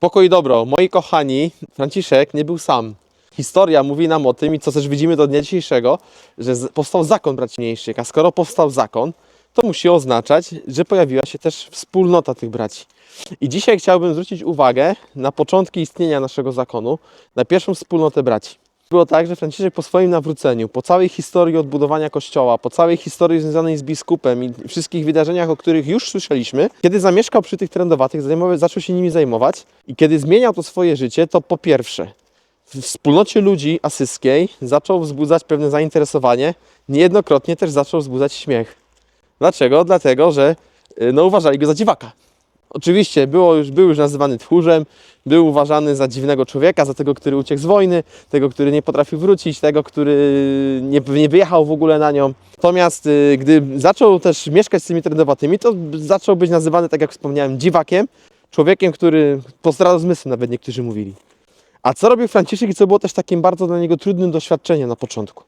Pokój dobro. Moi kochani, Franciszek nie był sam. Historia mówi nam o tym i co też widzimy do dnia dzisiejszego, że powstał zakon braci mniejszych, a skoro powstał zakon, to musi oznaczać, że pojawiła się też wspólnota tych braci. I dzisiaj chciałbym zwrócić uwagę na początki istnienia naszego zakonu, na pierwszą wspólnotę braci. Było tak, że Franciszek po swoim nawróceniu, po całej historii odbudowania kościoła, po całej historii związanej z biskupem i wszystkich wydarzeniach, o których już słyszeliśmy, kiedy zamieszkał przy tych trendowatych, zaczął się nimi zajmować i kiedy zmieniał to swoje życie, to po pierwsze, w wspólnocie ludzi asyskiej zaczął wzbudzać pewne zainteresowanie, niejednokrotnie też zaczął wzbudzać śmiech. Dlaczego? Dlatego, że y, no, uważali go za dziwaka. Oczywiście było już, był już nazywany tchórzem, był uważany za dziwnego człowieka, za tego, który uciekł z wojny, tego, który nie potrafił wrócić, tego, który nie, nie wyjechał w ogóle na nią. Natomiast y, gdy zaczął też mieszkać z tymi trendowatymi, to zaczął być nazywany, tak jak wspomniałem, dziwakiem, człowiekiem, który postradał zmysły, nawet niektórzy mówili. A co robił Franciszek i co było też takim bardzo dla niego trudnym doświadczeniem na początku?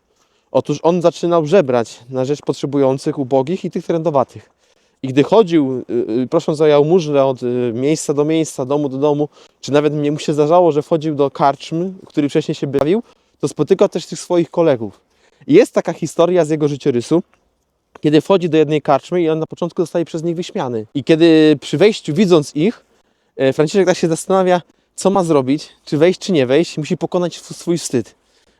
Otóż on zaczynał żebrać na rzecz potrzebujących, ubogich i tych trendowatych. I gdy chodził, y, y, prosząc o jałmużnę od y, miejsca do miejsca, domu do domu, czy nawet mnie mu się zdarzało, że wchodził do karczmy, który wcześniej się bawił, to spotykał też tych swoich kolegów. I jest taka historia z jego życiorysu, kiedy wchodzi do jednej karczmy i on na początku zostaje przez nich wyśmiany. I kiedy przy wejściu, widząc ich, e, Franciszek tak się zastanawia, co ma zrobić, czy wejść, czy nie wejść, musi pokonać sw- swój wstyd.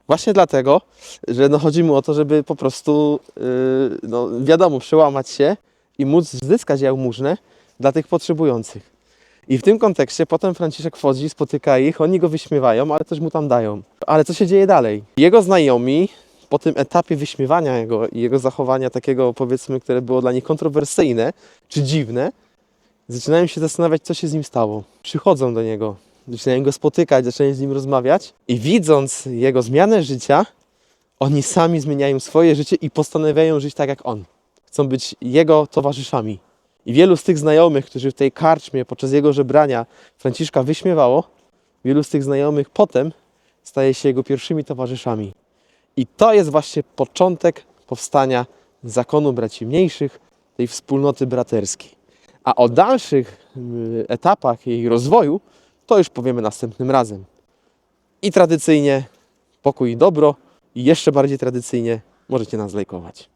Właśnie dlatego, że no chodzi mu o to, żeby po prostu, yy, no wiadomo, przełamać się i móc zyskać jałmużnę dla tych potrzebujących. I w tym kontekście potem Franciszek wchodzi, spotyka ich, oni go wyśmiewają, ale coś mu tam dają. Ale co się dzieje dalej? Jego znajomi po tym etapie wyśmiewania jego i jego zachowania takiego powiedzmy, które było dla nich kontrowersyjne czy dziwne, zaczynają się zastanawiać, co się z nim stało. Przychodzą do niego, zaczynają go spotykać, zaczynają z nim rozmawiać i widząc jego zmianę życia, oni sami zmieniają swoje życie i postanawiają żyć tak jak on. Chcą być jego towarzyszami. I wielu z tych znajomych, którzy w tej karczmie podczas jego żebrania Franciszka wyśmiewało, wielu z tych znajomych potem staje się jego pierwszymi towarzyszami. I to jest właśnie początek powstania zakonu braci mniejszych, tej wspólnoty braterskiej. A o dalszych y, etapach jej rozwoju to już powiemy następnym razem. I tradycyjnie pokój i dobro, i jeszcze bardziej tradycyjnie możecie nas lajkować.